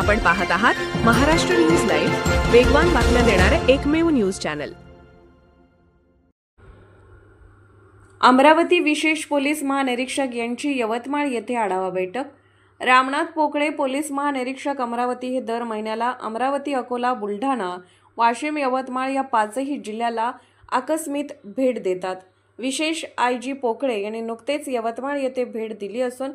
आपण पाहत आहात महाराष्ट्र न्यूज लाईव्ह वेगवान बातम्या देणारे एकमेव न्यूज चॅनल. अमरावती विशेष पोलीस महानिरीक्षक यांची यवतमाळ येथे आढावा बैठक. रामनाथ पोकळे पोलीस महानिरीक्षक अमरावती हे दर महिन्याला अमरावती अकोला बुलढाणा वाशिम यवतमाळ या पाचही जिल्ह्याला आकस्मित भेट देतात. विशेष आय जी पोकळे यांनी नुकतेच यवतमाळ येथे भेट दिली असून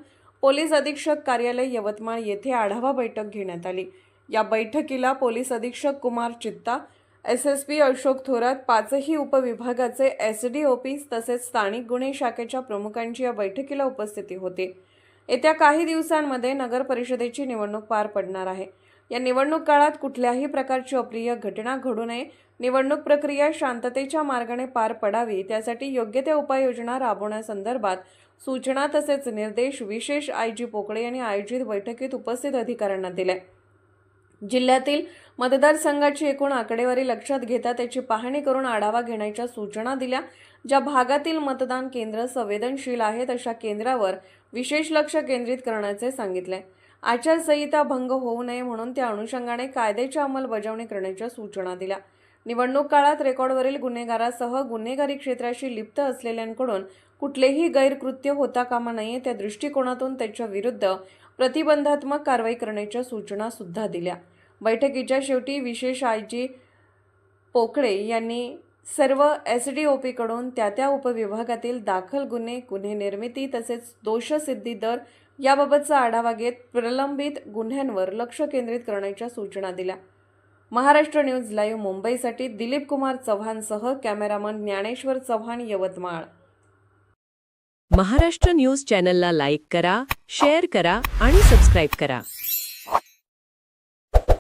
पोलीस अधीक्षक कार्यालय यवतमाळ येथे आढावा बैठक घेण्यात आली. या बैठकीला पोलीस अधीक्षक Kumar Chitta S S P Ashok Thorat पाचही उपविभागाचे एस डी ओ पी तसेच स्थानिक गुन्हे शाखेच्या प्रमुखांची या बैठकीला उपस्थिती होती. येत्या काही दिवसांमध्ये नगर परिषदेची निवडणूक पार पडणार आहे. या निवडणूक काळात कुठल्याही प्रकारची अप्रिय घटना घडू नये. निवडणूक प्रक्रिया शांततेच्या मार्गाने पार पडावी त्यासाठी योग्य त्या उपाययोजना राबवण्यासंदर्भात सूचना तसेच निर्देश विशेष आय. जी. पोकळे यांनी आयोजित बैठकीत उपस्थित अधिकाऱ्यांना दिले. जिल्ह्यातील मतदारसंघाची एकूण आकडेवारी लक्षात घेता त्याची पाहणी करून आढावा घेण्याच्या सूचना दिल्या. ज्या भागातील मतदान केंद्र संवेदनशील आहेत अशा केंद्रावर विशेष लक्ष केंद्रित करण्याचे सांगितले. आचारसंहिता भंग होऊ नये म्हणून त्या अनुषंगाने कायद्याची अंमलबजावणी करण्याच्या सूचना दिल्या. निवडणूक काळात रेकॉर्डवरील गुन्हेगारासह गुन्हेगारी क्षेत्राशी लिप्त असलेल्यांकडून कुठलेही गैरकृत्य होता कामा नये त्या दृष्टिकोनातून त्याच्या विरुद्ध प्रतिबंधात्मक कारवाई करण्याच्या सूचना सुद्धा दिल्या. बैठकीच्या शेवटी विशेष आयजी पोकळे यांनी सर्व एस डी ओ पीकडून त्या त्या उपविभागातील दाखल गुन्हे गुन्हे निर्मिती तसेच दोषसिद्धी दर याबाबतचा आढावा घेत प्रलंबित गुन्ह्यांवर लक्ष केंद्रित करण्याच्या सूचना दिल्या. महाराष्ट्र न्यूज लाईव्ह मुंबईसाठी दिलीप कुमार चव्हाणसह कॅमेरामन ज्ञानेश्वर चव्हाण यवतमाळ. महाराष्ट्र न्यूज चॅनलला लाईक करा शेअर करा आणि सबस्क्राईब करा.